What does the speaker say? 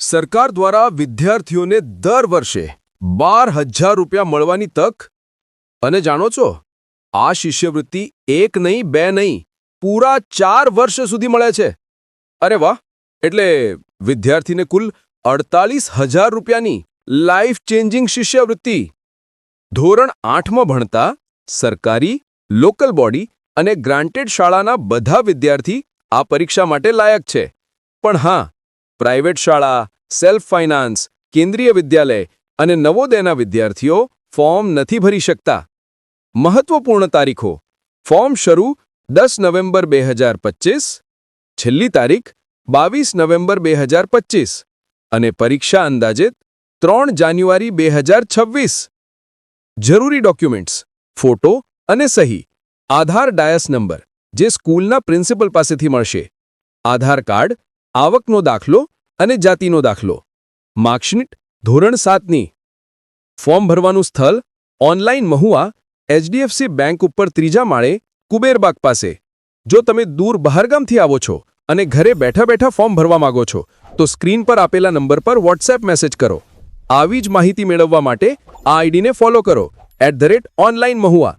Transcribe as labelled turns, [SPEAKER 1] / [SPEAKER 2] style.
[SPEAKER 1] સરકાર દ્વારા વિદ્યાર્થીઓને દર વર્ષે બાર હજાર રૂપિયા મળવાની તક? અને જાણો છો, આ શિષ્યવૃત્તિ એક નહીં, બે નહીં, પૂરા ચાર વર્ષ સુધી મળે છે. અરે વાહ! એટલે વિદ્યાર્થીને કુલ અડતાલીસ હજાર રૂપિયાની લાઈફ ચેન્જિંગ શિષ્યવૃત્તિ. ધોરણ આઠમાં ભણતા સરકારી, લોકલ બોડી અને ગ્રાન્ટેડ શાળાના બધા વિદ્યાર્થી આ પરીક્ષા માટે લાયક છે. પણ હા પ્રાઇવેટ શાળા, સેલ્ફ ફાઇનાન્સ, કેન્દ્રીય વિદ્યાલય અને નવોદયના વિદ્યાર્થીઓ ફોર્મ નથી ભરી શકતા. મહત્વપૂર્ણ તારીખો. ફોર્મ શરૂ દસ નવેમ્બર બે હજાર પચીસ, છેલ્લી તારીખ બાવીસ નવેમ્બર બે હજાર પચીસ અને પરીક્ષા અંદાજે ત્રણ જાન્યુઆરી બે હજાર છવ્વીસ. જરૂરી ડોક્યુમેન્ટ્સ, ફોટો અને સહી. આધાર ડાયસ નંબર, જે સ્કૂલના પ્રિન્સિપલ પાસેથી મળશે. આધાર કાર્ડ આવકનો દાખલો અને જાતિનો દાખલો. માર્કશીટ ધોરણ સાતની. ફોર્મ ભરવાનું સ્થળ ઓનલાઈન મહુઆ એચડીએફસી બેંક ઉપર ત્રીજા માળે કુબેરબાગ પાસે. જો તમે દૂર બહારગામથી આવો છો અને ઘરે બેઠા બેઠા ફોર્મ ભરવા માંગો છો, તો સ્ક્રીન પર આપેલા નંબર પર વોટ્સએપ મેસેજ કરો. આવી જ માહિતી મેળવવા માટે આ આઈડીને ફોલો કરો. At the rate online Mahuva.